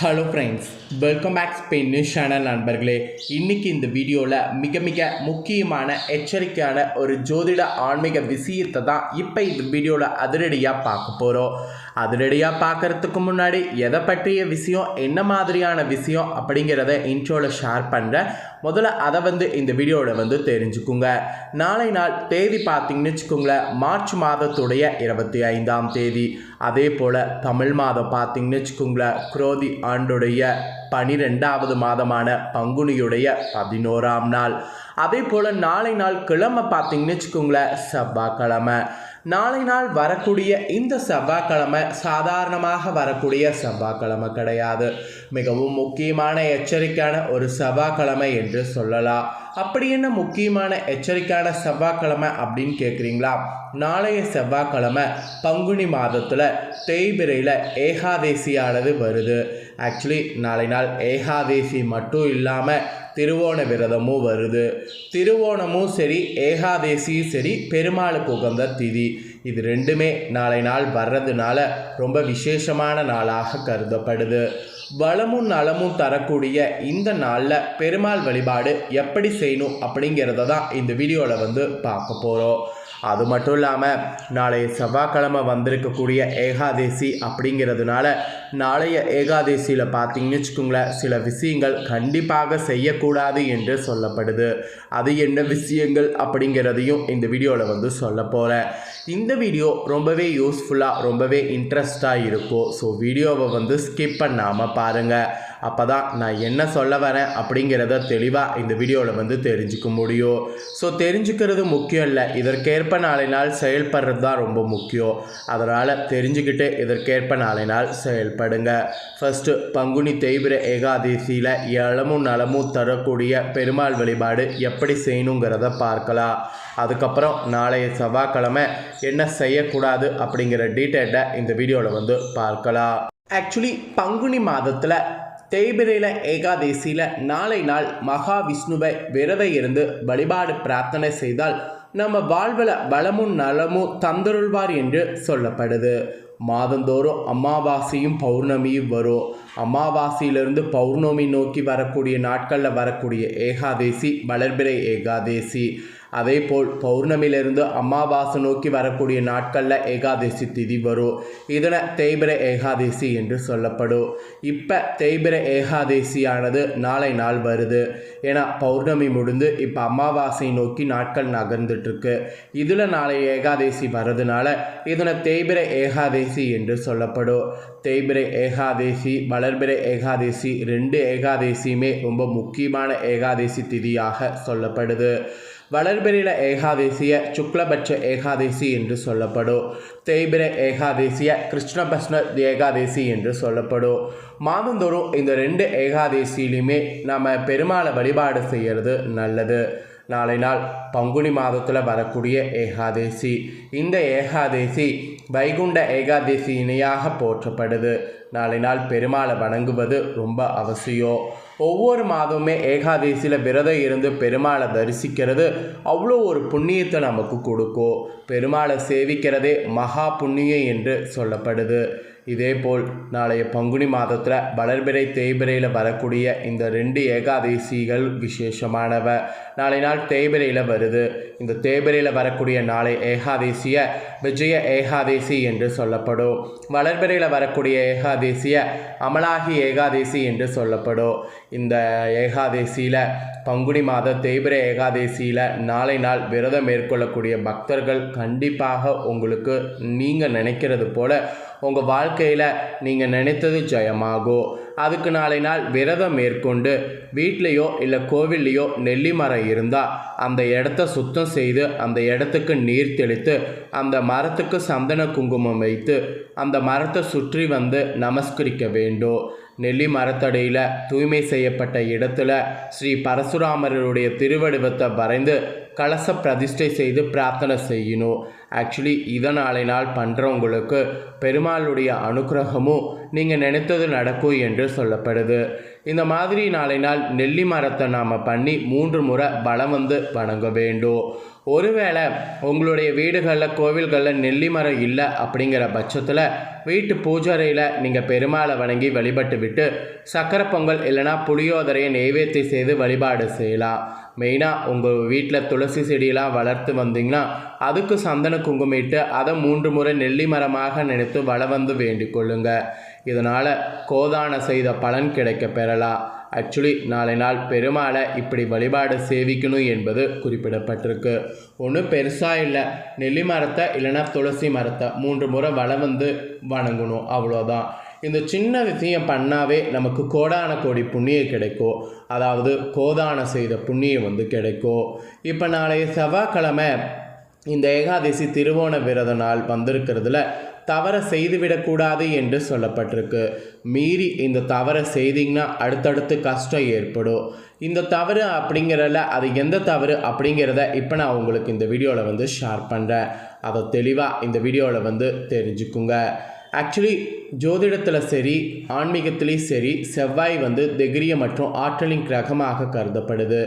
Hello friends welcome back Spain news channel நண்பர்களே. இன்னைக்கு இந்த வீடியோவில் மிக மிக முக்கியமான எச்சரிக்கையான ஒரு ஜோதிட ஆன்மீக விஷயத்தை தான் இப்போ இந்த வீடியோவில் அதிரடியாக பார்க்க போகிறோம் அதிரடியாக பார்க்கறதுக்கு முன்னாடி எதை பற்றிய விஷயம் என்ன மாதிரியான விஷயம் அப்படிங்கிறத இன்ட்ரோவில் ஷேர் பண்ணுறேன் முதல்ல அதை வந்து இந்த வீடியோவில் வந்து தெரிஞ்சுக்குங்க. நாளை நாள் தேதி பார்த்தீங்கன்னு வச்சுக்கோங்களேன் மார்ச் மாதத்துடைய இருபத்தி ஐந்தாம் தேதி. அதே போல் தமிழ் மாதம் பார்த்தீங்கன்னு வச்சுக்கோங்களேன் குரோதி ஆண்டுடைய பனிரெண்டாவது மாதமான பங்குனியுடைய பதினோராம் நாள். அதே போல் நாளை நாள் கிழமை பார்த்தீங்கன்னு வச்சுக்கோங்களேன் செவ்வாய்க்கிழமை. நாளை நாள் வரக்கூடிய இந்த செவ்வாய்க்கிழமை சாதாரணமாக வரக்கூடிய செவ்வாய்க்கிழமை கிடையாது. மிகவும் முக்கியமான எச்சரிக்கையான ஒரு செவ்வாய்க்கிழமை என்று சொல்லலாம். அப்படி என்ன முக்கியமான எச்சரிக்கையான செவ்வாய்க்கிழமை அப்படின்னு கேட்குறீங்களா நாளைய செவ்வாய்க்கிழமை பங்குனி மாதத்தில் தேய்பிரையில் ஏகாதேசியானது வருது. ஆக்சுவலி நாளை நாள் ஏகாதேசி மட்டும் இல்லாமல் திருவோண விரதமும் வருது. திருவோணமும் சரி ஏகாதேசியும் சரி பெருமாளுக்கு உகந்த திதி. இது ரெண்டுமே நாளை நாள் வர்றதுனால ரொம்ப விசேஷமான நாளாக கருதப்படுது. வளமும் நலமும் தரக்கூடிய இந்த நாளில் பெருமாள் வழிபாடு எப்படி செய்யணும் அப்படிங்கிறத தான் இந்த வீடியோவில் வந்து பார்க்க போகிறோம் அது மட்டும் இல்லாமல் நாளைய செவ்வாய்க்கிழமை வந்திருக்கக்கூடிய ஏகாதேசி அப்படிங்கிறதுனால நாளைய ஏகாதேசியில் பார்த்தீங்கன்னு வச்சுக்கோங்களேன் சில விஷயங்கள் கண்டிப்பாக செய்யக்கூடாது என்று சொல்லப்படுது. அது என்ன விஷயங்கள் அப்படிங்கிறதையும் இந்த வீடியோவில் வந்து சொல்ல போகிறேன் இந்த வீடியோ ரொம்பவே யூஸ்ஃபுல்லாக ரொம்பவே இன்ட்ரெஸ்டாக இருக்கும். ஸோ வீடியோவை வந்து ஸ்கிப் பண்ணாமல் பாருங்கள் அப்போ தான் நான் என்ன சொல்ல வரேன் அப்படிங்கிறத தெளிவாக இந்த வீடியோவில் வந்து தெரிஞ்சுக்க முடியும். ஸோ தெரிஞ்சுக்கிறது முக்கியம் இல்லை. இதற்கேற்ப நாளை நாள் செயல்படுறது தான் ரொம்ப முக்கியம். அதனால் தெரிஞ்சுக்கிட்டு இதற்கேற்ப நாளை நாள் செயல்படுங்க. ஃபஸ்ட்டு பங்குனி தேய்பிர ஏகாதசியில் இளமும் நலமும் தரக்கூடிய பெருமாள் வழிபாடு எப்படி செய்யணுங்கிறத பார்க்கலாம். அதுக்கப்புறம் நாளைய செவ்வாய்க்கிழமை என்ன செய்யக்கூடாது அப்படிங்கிற டீட்டெயிலை இந்த வீடியோவில் வந்து பார்க்கலாம். ஆக்சுவலி பங்குனி மாதத்தில் தேய்பிரையில் ஏகாதேசியில் நாளை நாள் மகாவிஷ்ணுவை விரதை இருந்து வழிபாடு பிரார்த்தனை செய்தால் நம்ம வாழ்வில் வளமும் நலமும் தந்தருள்வார் என்று சொல்லப்படுது. மாதந்தோறும் அமாவாசையும் பௌர்ணமியும் வரும். அமாவாசையிலிருந்து பௌர்ணமி நோக்கி வரக்கூடிய நாட்களில் வரக்கூடிய ஏகாதேசி வளர்பிறை ஏகாதேசி. அதே போல் பௌர்ணமியிலிருந்து அமாவாசை நோக்கி வரக்கூடிய நாட்களில் ஏகாதசி திதி வரும். இதனை தேய்பிர ஏகாதசி என்று சொல்லப்படும். இப்போ தேய்பிர ஏகாதசியானது நாளை நாள் வருது. ஏன்னா பௌர்ணமி முடிந்து இப்போ அமாவாசை நோக்கி நாட்கள் நகர்ந்துட்டுருக்கு. இதில் நாளை ஏகாதசி வர்றதுனால இதனை தேய்பிர ஏகாதசி என்று சொல்லப்படும். தேய்பிரை ஏகாதேசி வளர்பிறை ஏகாதேசி ரெண்டு ஏகாதேசியுமே ரொம்ப முக்கியமான ஏகாதேசி திதியாக சொல்லப்படுது. வளர்பிறையில் ஏகாதேசிய சுக்லபட்ச ஏகாதேசி என்று சொல்லப்படும். தேய்பிர ஏகாதேசிய கிருஷ்ணபஷ்ண ஏகாதேசி என்று சொல்லப்படும். மாதந்தோறும் இந்த ரெண்டு ஏகாதேசியிலுமே நம்ம பெருமாளை வழிபாடு செய்கிறது நல்லது. நாளை நாள் பங்குனி மாதத்தில் வரக்கூடிய ஏகாதேசி. இந்த ஏகாதேசி வைகுண்ட ஏகாதேசி இணையாக போற்றப்படுது. நாளை நாள் பெருமாளை வணங்குவது ரொம்ப அவசியம். ஒவ்வொரு மாதமுமே ஏகாதசியில் விரதம் இருந்து பெருமாளை தரிசிக்கிறது. அவ்வளோ ஒரு புண்ணியத்தை நமக்கு கொடுக்கும். பெருமாளை சேவிக்கிறதே மகா புண்ணியம் என்று சொல்லப்படுது. இதேபோல் நாளைய பங்குனி மாதத்தில் வளர்பிறை தேய்பிரையில் வரக்கூடிய இந்த ரெண்டு ஏகாதசிகள் விசேஷமானவ. நாளை நாள் தேய்பிரையில் வருது. இந்த தேய்பிரையில் வரக்கூடிய நாளை ஏகாதேசிய விஜய ஏகாதேசி என்று சொல்லப்படும். வளர்பிறையில் வரக்கூடிய ஏகாதேசிய அமலாகி ஏகாதேசி என்று சொல்லப்படும். இந்த ஏகாதேசியில் பங்குனி மாத தேய்பிர ஏகாதேசியில் நாளை நாள் விரதம் மேற்கொள்ளக்கூடிய பக்தர்கள் கண்டிப்பாக உங்களுக்கு நீங்கள் நினைக்கிறது போல உங்கள் வாழ்க்கையில் நீங்கள் நினைத்தது ஜெயமாகும் அதுக்கு நாளை நாள் விரதம் மேற்கொண்டு வீட்லேயோ இல்லை கோவில்லையோ நெல்லி மரம் இருந்தால் அந்த இடத்த சுத்தம் செய்து அந்த இடத்துக்கு நீர் தெளித்து அந்த மரத்துக்கு சந்தன குங்குமம் வைத்து அந்த மரத்தை சுற்றி வந்து நமஸ்கரிக்க வேண்டும் நெல்லி மரத்தடையில் தூய்மை செய்யப்பட்ட இடத்துல ஸ்ரீ பரசுராமருடைய திருவடிவத்தை வரைந்து கலச பிரதிஷ்டை செய்து பிரார்த்தனை செய்யணும் ஆக்சுவலி இதை நாளை நாள் பண்ணுறவங்களுக்கு பெருமாளுடைய அனுகிரகமும் நீங்கள் நினைத்தது நடக்கும் என்று சொல்லப்படுது. இந்த மாதிரி நாளை நாள் நெல்லி மரத்தை நாம் பண்ணி மூன்று முறை பலம் வந்து வணங்க வேண்டும். ஒருவேளை உங்களுடைய வீடுகளில் கோவில்களில் நெல்லி மரம் இல்லை அப்படிங்கிற பட்சத்தில் வீட்டு பூஜாரையில் நீங்கள் பெருமாளை வணங்கி வழிபட்டு விட்டு சக்கரை பொங்கல் இல்லைனா புளியோதரையை நெய்வேத்தி செய்து வழிபாடு செய்யலாம் மெயினாக உங்கள் வீட்டில் துளசி செடியெலாம் வளர்த்து வந்தீங்கன்னா அதுக்கு சந்தன குங்குமிட்டு அதை மூன்று முறை நெல்லி மரமாக நினைத்து வள வந்து வேண்டிக் கொள்ளுங்கள் இதனால் கோதான செய்த பலன் கிடைக்க பெறலாம் ஆக்சுவலி நாளை நாள் பெருமாளை இப்படி வழிபாடு சேவிக்கணும் என்பது குறிப்பிடப்பட்டிருக்கு. ஒன்றும் பெருசாக இல்லை. நெல்லி மரத்தை இல்லைன்னா துளசி மரத்தை மூன்று முறை வளம் வந்து வணங்கணும். அவ்வளோதான் இந்த சின்ன விஷயம் பண்ணாவே நமக்கு கோடான கோடி புண்ணியம் கிடைக்கும். அதாவது கோதானம் செய்த புண்ணியம் வந்து கிடைக்கும். இப்போ நாளைய செவ்வாய்க்கிழமை இந்த ஏகாதசி திருவோண விரத நாள் வந்திருக்கிறதுல தவறை செய்துவிடக்கூடாது என்று சொல்லப்பட்டிருக்கு. மீறி இந்த தவறை செய்தீங்கன்னா அடுத்தடுத்து கஷ்டம் ஏற்படும். இந்த தவறு அப்படிங்கிறல அது எந்த தவறு அப்படிங்கிறத இப்போ நான் உங்களுக்கு இந்த வீடியோவில் வந்து ஷேர் பண்ணுறேன் அதை தெளிவாக இந்த வீடியோவில் வந்து தெரிஞ்சுக்குங்க. ஆக்சுவலி ஜோதிடத்தில் சரி ஆன்மீகத்திலையும் சரி செவ்வாய் வந்து திகிரிய மற்றும் ஆற்றலின் கிரகமாக கருதப்படுது.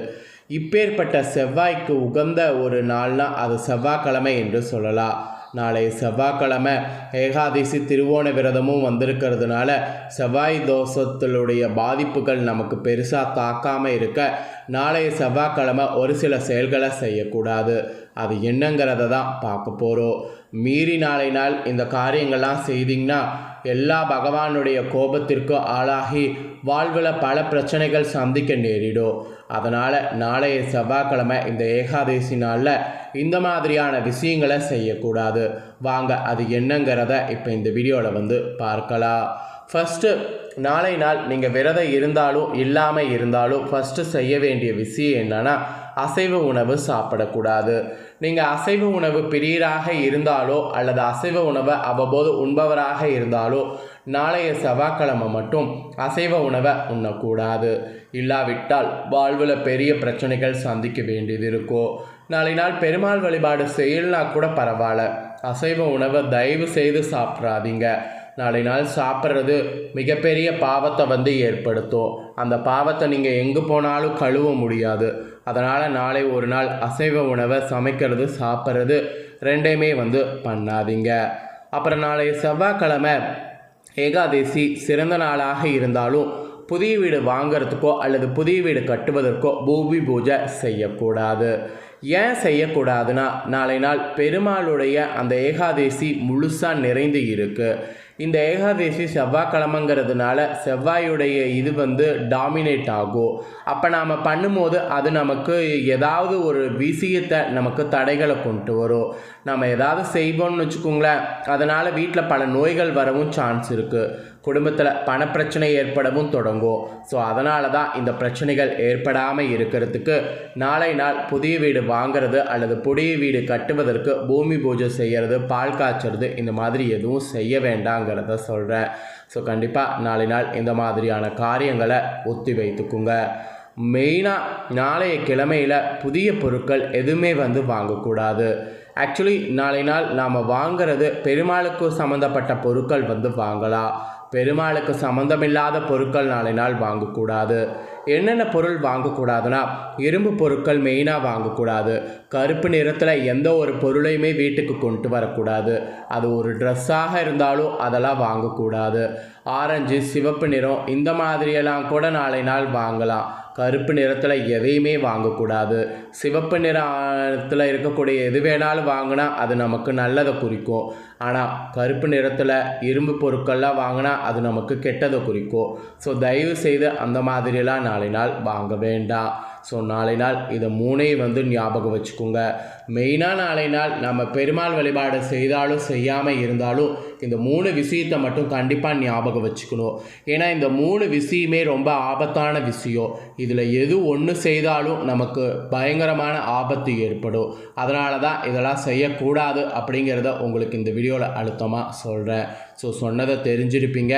இப்பேற்பட்ட செவ்வாய்க்கு உகந்த ஒரு நாள்னா அது செவ்வாய்க்கிழமை என்று சொல்லலாம். நாளை செவ்வாய்க்கிழமை ஏகாதசி திருவோண விரதமும் வந்திருக்கிறதுனால செவ்வாய் தோஷத்தினுடைய பாதிப்புகள் நமக்கு பெருசாக தாக்காமல் இருக்க நாளைய செவ்வாய்க்கிழமை ஒரு சில செயல்களை செய்யக்கூடாது. அது என்னங்கிறத தான் பார்க்க போகிறோம் மீறி நாளை நாள் இந்த காரியங்கள்லாம் செய்தீங்கன்னா எல்லா பகவானுடைய கோபத்திற்கும் ஆளாகி வாழ்வில் பல பிரச்சனைகள் சந்திக்க நேரிடும். அதனால் நாளைய செவ்வாய்க்கிழமை இந்த ஏகாதசி நாளில் இந்த மாதிரியான விஷயங்களை செய்யக்கூடாது. வாங்க அது என்னங்கிறத இப்போ இந்த வீடியோவில் வந்து பார்க்கலாம். ஃபஸ்ட்டு நாளை நாள் நீங்கள் விரதம் இருந்தாலும் இல்லாமல் இருந்தாலும் ஃபஸ்ட்டு செய்ய வேண்டிய விஷயம் என்னென்னா அசைவ உணவு சாப்பிடக்கூடாது. நீங்கள் அசைவ உணவு பிரியராக இருந்தாலோ அல்லது அசைவ உணவை அவ்வப்போது உண்பவராக இருந்தாலோ நாளைய செவ்வாய்க்கிழமை மட்டும் அசைவ உணவை உண்ணக்கூடாது. இல்லாவிட்டால் வாழ்வில் பெரிய பிரச்சனைகள் சந்திக்க வேண்டியது இருக்கும். நாளை நாள் பெருமாள் வழிபாடு செய்யலனா கூட பரவாயில்ல. அசைவ உணவை தயவு செய்து சாப்பிட்றாதீங்க நாளை நாள் சாப்பிட்றது மிகப்பெரிய பாவத்தை வந்து ஏற்படுத்தும். அந்த பாவத்தை நீங்கள் எங்கே போனாலும் கழுவ முடியாது. அதனால் நாளை ஒரு நாள் அசைவ உணவை சமைக்கிறது சாப்பிட்றது ரெண்டையுமே வந்து பண்ணாதீங்க. அப்புறம் நாளை செவ்வாய்க்கிழமை ஏகாதசி சிறந்த நாளாக இருந்தாலும் புதிய வீடு வாங்கிறதுக்கோ அல்லது புதிய வீடு கட்டுவதற்கோ பூமி பூஜை செய்யக்கூடாது. ஏன் செய்யக்கூடாதுன்னா நாளை நாள் பெருமாளுடைய அந்த ஏகாதசி முழுசாக நிறைந்து இருக்குது இந்த ஏகாதசி செவ்வாய்க்கிழமைங்கிறதுனால செவ்வாயுடைய இது வந்து டாமினேட் ஆகும். அப்போ நாம் பண்ணும்போது அது நமக்கு ஏதாவது ஒரு விஷயத்தை நமக்கு தடைகளை கொண்டு வரும். நம்ம ஏதாவது செய்வோம்னு வச்சுக்கோங்களேன் அதனால் வீட்டில் பல நோய்கள் வரவும் சான்ஸ் இருக்குது குடும்பத்தில் பணப்பிரச்சனை ஏற்படவும் தொடங்கும். ஸோ அதனால தான் இந்த பிரச்சனைகள் ஏற்படாமல் இருக்கிறதுக்கு நாளை நாள் புதிய வீடு வாங்கிறது அல்லது புதிய வீடு கட்டுவதற்கு பூமி பூஜை செய்கிறது பால் காய்ச்சறது இந்த மாதிரி எதுவும் செய்ய வேண்டாங்கிறத சொல்கிறேன் ஸோ கண்டிப்பாக நாளை நாள் இந்த மாதிரியான காரியங்களை ஒத்தி வைத்துக்குங்க. மெயினாக நாளைய கிழமையில் புதிய பொருட்கள் எதுவுமே வந்து வாங்கக்கூடாது. ஆக்சுவலி நாளை நாள் நாம் வாங்கிறது பெருமாளுக்கு சம்மந்தப்பட்ட பொருட்கள் வந்து வாங்கலாம். பெருமாளுக்கு சம்மந்தமில்லாத பொருட்கள் நாளை நாள் வாங்கக்கூடாது. என்னென்ன பொருள் வாங்கக்கூடாதுன்னா இரும்பு பொருட்கள் மெயினாக வாங்கக்கூடாது. கருப்பு நிறத்தில் எந்த ஒரு பொருளையுமே வீட்டுக்கு கொண்டு வரக்கூடாது. அது ஒரு ட்ரெஸ்ஸாக இருந்தாலும் அதெல்லாம் வாங்கக்கூடாது. ஆரஞ்சு சிவப்பு நிறம் இந்த மாதிரியெல்லாம் கூட நாளை நாள் வாங்கலாம். கருப்பு நிறத்தில் எதையுமே வாங்கக்கூடாது. சிவப்பு நிறத்தில் இருக்கக்கூடிய எது வேணாலும் வாங்கினா அது நமக்கு நல்லதை குறிக்கும். ஆனால் கருப்பு நிறத்தில் இரும்பு பொருட்கள்லாம் வாங்கினா அது நமக்கு கெட்டதை குறிக்கும். ஸோ தயவு செய்து அந்த மாதிரியெல்லாம் நாளை நாள் வாங்க வேண்டாம். ஸோ நாளை நாள் இதை மூணையும் வந்து ஞாபகம் வச்சுக்கோங்க. மெயினாக நாளை நாள் நம்ம பெருமாள் வழிபாடு செய்தாலும் செய்யாமல் இருந்தாலும் இந்த மூணு விஷயத்தை மட்டும் கண்டிப்பாக ஞாபகம் வச்சுக்கணும். ஏன்னா இந்த மூணு விஷயமே ரொம்ப ஆபத்தான விஷயம். இதில் எது ஒன்று செய்தாலும் நமக்கு பயங்கரமான ஆபத்து ஏற்படும். அதனால தான் இதெல்லாம் செய்யக்கூடாது அப்படிங்கிறத உங்களுக்கு இந்த வீடியோவில் அழுத்தமாக சொல்கிறேன் ஸோ சொன்னதை தெரிஞ்சிருப்பீங்க.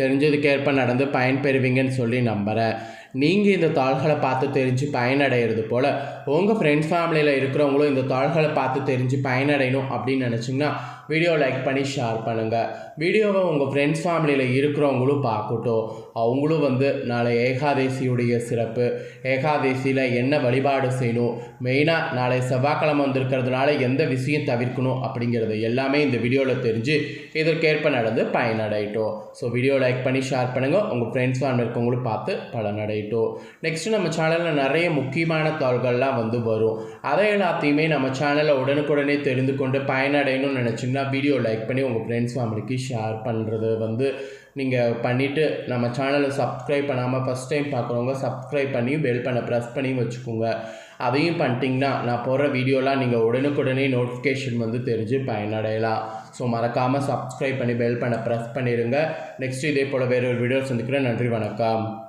தெரிஞ்சதுக்கேற்ப நடந்து பயன்பெறுவீங்கன்னு சொல்லி நம்புகிறேன் நீங்கள் இந்த தாள்களை பார்த்து தெரிஞ்சு பயனடைகிறது போல் உங்கள் ஃப்ரெண்ட்ஸ் ஃபேமிலியில் இருக்கிறவங்களும் இந்த தாள்களை பார்த்து தெரிஞ்சு பயனடையணும் அப்படின்னு நினச்சிங்கன்னா வீடியோ லைக் பண்ணி ஷேர் பண்ணுங்கள் வீடியோவை உங்கள் ஃப்ரெண்ட்ஸ் ஃபேமிலியில் இருக்கிறவங்களும் பார்க்கட்டும். அவங்களும் வந்து நாளை ஏகாதேசியுடைய சிறப்பு. ஏகாதேசியில் என்ன வழிபாடு செய்யணும்? மெயினாக நாளை செவ்வாய்க்கிழமை வந்திருக்கிறதுனால எந்த விஷயம் தவிர்க்கணும் அப்படிங்கிறது எல்லாமே இந்த வீடியோவில் தெரிஞ்சு இதற்கேற்ப நடந்து பயனடையட்டும். ஸோ வீடியோ லைக் பண்ணி ஷேர் பண்ணுங்கள் உங்கள் ஃப்ரெண்ட்ஸ் ஃபேமிலி இருக்கவங்களும் பார்த்து பலனடையட்டும். நெக்ஸ்ட்டு நம்ம சேனலில் நிறைய முக்கியமான தகவல்கள்லாம் வந்து வரும். அதை எல்லாத்தையுமே நம்ம சேனலில் உடனுக்குடனே தெரிந்து கொண்டு பயனடையணும்னு நினச்சிங்கன்னா வீடியோ லைக் பண்ணி உங்கள் ஃப்ரெண்ட்ஸ் ஃபேமிலிக்கு ஷேர் பண்ணுறது வந்து நீங்கள் பண்ணிவிட்டு நம்ம சேனலை சப்ஸ்கிரைப் பண்ணாமல் ஃபஸ்ட் டைம் பார்க்குறவங்க சப்ஸ்கிரைப் பண்ணி பெல் பண்ண ப்ரெஸ் பண்ணி வச்சுக்கோங்க. அதையும் பண்ணிட்டீங்கன்னா நான் போடுற வீடியோலாம் நீங்கள் உடனுக்குடனே நோட்டிஃபிகேஷன் வந்து தெரிஞ்சு பயனடையலாம். ஸோ மறக்காமல் சப்ஸ்கிரைப் பண்ணி பெல் பண்ண ப்ரெஸ் பண்ணிடுங்க நெக்ஸ்ட் இதே போல் வேறு ஒரு வீடியோ சந்திக்கிறேன். நன்றி வணக்கம்.